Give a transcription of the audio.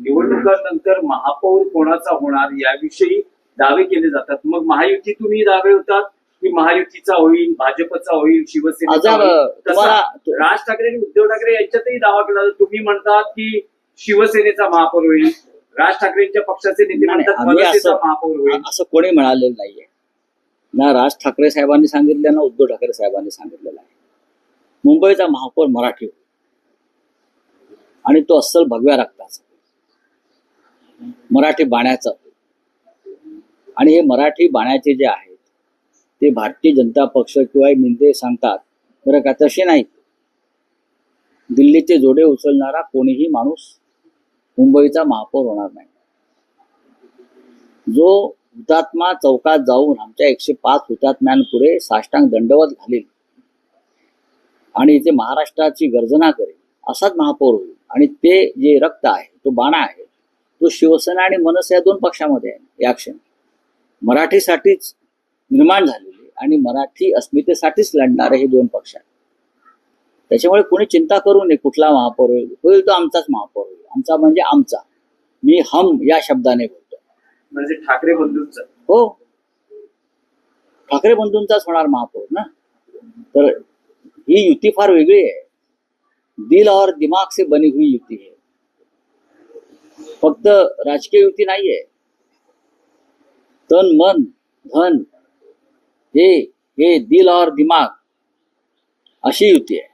निवडणुकांनंतर महापौर कोणाचा होणार याविषयी दावे केले जातात. मग महायुतीतूनही दावे होतात की महायुतीचा होईल भाजपचा होईल शिवसेनेचा होईल. राज ठाकरे आणि उद्धव ठाकरे यांच्यातही दावा केला जातो. तुम्ही म्हणतात की शिवसेनेचा महापौर होईल राज ठाकरेंच्या पक्षाचे नेते म्हणतात महापौर होईल. असं कोणी म्हणालेलं नाहीये. ना राज ठाकरे साहेबांनी सांगितलं ना उद्धव ठाकरे साहेबांनी सांगितलेलं आहे. मुंबईचा महापौर मराठी आणि तो अस्सल भगव्या रक्ताचा. मराठी बाण्याचं. आणि हे मराठी बाण्याचे जे आहेत ते भारतीय जनता पक्ष किंवा मिंदे सांगतात बरं का? तसे नाही. दिल्लीचे जोडे उचलणारा कोणीही माणूस मुंबईचा महापौर होणार नाही. जो हुतात्मा चौकात जाऊन आमच्या एकशे पाच हुतात्म्यांपुढे साष्टांग दंडवत घालेल आणि इथे महाराष्ट्राची गर्जना करेल असाच महापौर होईल. आणि ते जे रक्त आहे तो बाणा आहे तो शिवसेना आणि मनसे या दोन पक्षामध्ये आहे या क्षणी. मराठीसाठीच निर्माण झालेले आणि मराठी अस्मितेसाठीच लढणारे हे दोन पक्ष आहेत. त्याच्यामुळे कोणी चिंता करू नये कुठला महापौर होईल होईल तो आमचाच महापौर होईल. आमचा म्हणजे आमचा. मी हम या शब्दाने बोलतो. म्हणजे ठाकरे बंधूंचा. हो. ठाकरे बंधूंचाच होणार महापौर ना? तर ही युती फार वेगळी आहे. दिल और दिमाग से बनी हुई युती है. फक्त राजकीय युती नाहीये. तन मन धन हे हे दिल और दिमाग अशी युती आहे.